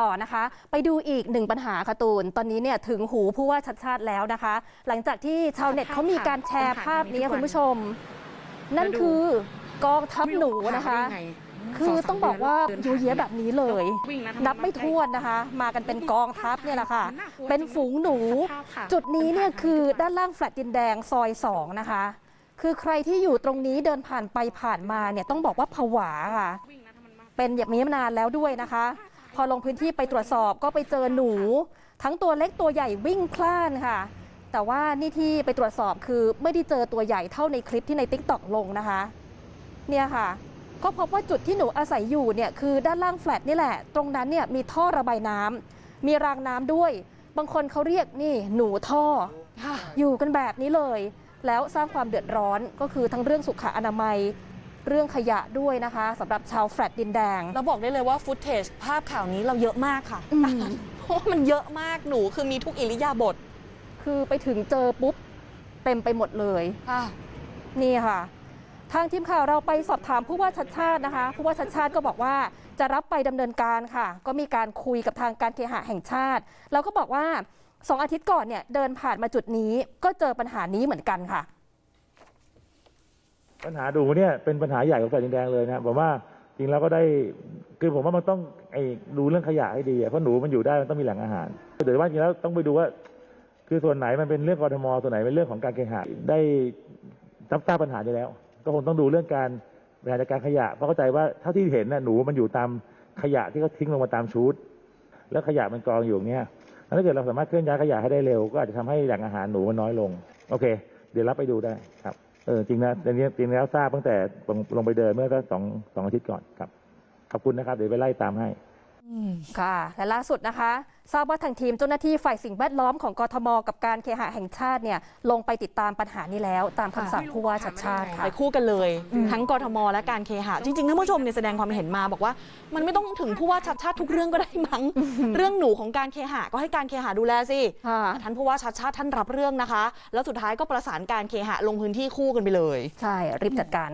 ต่อนะคะ ไปดูอีกหนึ่งปัญหาค่ะตูน ตอนนี้เนี่ยถึงหูผู้ว่าชัดชาติแล้วนะคะ หลังจากที่ชาวเน็ตเขามีการแชร์ภาพนี้คุณผู้ชม นั่นคือกองทัพหนูนะคะ คือต้องบอกว่ายูเยะแบบนี้เลย นับไม่ถ้วนนะคะ มากันเป็นกองทัพเนี่ยแหละค่ะ เป็นฝูงหนู จุดนี้เนี่ยคือด้านล่างแฟลตดินแดงซอย2นะคะ คือใครที่อยู่ตรงนี้เดินผ่านไปผ่านมาเนี่ยต้องบอกว่าผวาค่ะ เป็นอย่างนี้มานานแล้วด้วยนะคะพ อลงพื้นที่ไปตรวจสอบก็ไปเจอหนู ทั้งตัวเล็กตัวใหญ่วิ่งพล่านค่ะ แต่ว่านี่ที่ไปตรวจสอบคือไม่ได้เจอตัวใหญ่เท่าในคลิปที่ในติ๊กต็อกลงนะคะ เนี่ยค่ะ ก็พบว่าจุดที่หนูอาศัยอยู่เนี่ยคือด้านล่างแฟลตนี่แหละ ตรงนั้นเนี่ยมีท่อระบายน้ำมีรางน้ำด้วย บางคนเขาเรียกนี่หนูท่อ อยู่กันแบบนี้เลย แล้วสร้างความเดือดร้อนก็คือทั้งเรื่องสุขอนามัย เรื่องขยะด้วยนะคะสำหรับชาวแฟลตดินแดง เราบอกได้เลยว่าฟุตเทจภาพข่าวนี้เราเยอะมากค่ะอืม เพราะว่ามันเยอะมากหนูคือมีทุกอิริยาบถคือไปถึงเจอปุ๊บเต็มไปหมดเลย ค่ะ นี่ค่ะ ทางทีมข่าวเราไปสอบถามผู้ว่าชัดชาตินะคะผู้ว่าชัดชาติก็บอกว่าจะรับไปดำเนินการค่ะ ก็มีการคุยกับทางการเคหะแห่งชาติ แล้วก็บอกว่าสองอาทิตย์ก่อนเนี่ยเดินผ่านมาจุดนี้ก็เจอปัญหานี้เหมือนกันค่ะ ปัญหาดูเนี่ยเป็นปัญหาใหญ่ของแฟลตดินแดงเลยนะผมว่าจริงแล้วก็ได้คือผมว่ามันต้องไอ้ดูเรื่องขยะให้ดีอะเพราะหนูมันอยู่ได้มันต้องมีแหล่งอาหารแต่ว่าจริงแล้วต้องไปดูว่า คือส่วนไหนมันเป็นเรื่องกรทมส่วนไหนเป็นเรื่องของการเคหะได้รับทราบปัญหาอยู่แล้ว ก็คงต้องดูเรื่องการบริหารจัดการขยะเพราะเข้าใจว่าเท่าที่เห็นน่ะหนูมันอยู่ตามขยะที่เขาทิ้งลงมาตามชุดแล้วขยะมันกองอยู่เงี้ยถ้าเกิดเราสามารถเคลื่อนย้ายขยะให้ได้เร็ว ก็อาจจะทำให้แหล่งอาหารหนูมันน้อยลง โอเค เดี๋ยวรับไปดูได้ครับ เออจริงนะจริงๆจริงแล้วทราบตั้งแต่ลงลงไปเดินเมื่อสักสองสองอาทิตย์ก่อนครับ ขอบคุณนะครับ เดี๋ยวไปไล่ตามให้ ค่ะ และล่าสุดนะคะ ทราบว่าทางทีมเจ้าหน้าที่ฝ่ายสิ่งแวดล้อมของกทม กับการเคหะแห่งชาติเนี่ยลงไปติดตามปัญหานี้แล้ว ตามคำสั่งผู้ว่าชัดชาติค่ะ ไปคู่กันเลย ทั้งกทม และการเคหะ จริงๆท่านผู้ชมเนี่ยแสดงความเห็นมาบอกว่า มันไม่ต้องถึงผู้ว่าชัดชาติทุกเรื่องก็ได้มั้ง เรื่องหนูของการเคหะก็ให้การเคหะดูแลสิค่ะท่านผู้ว่าชัดชาติท่านรับเรื่องนะคะ แล้วสุดท้ายก็ประสานการเคหะลงพื้นที่คู่กันไปเลย ใช่รีบจัดการ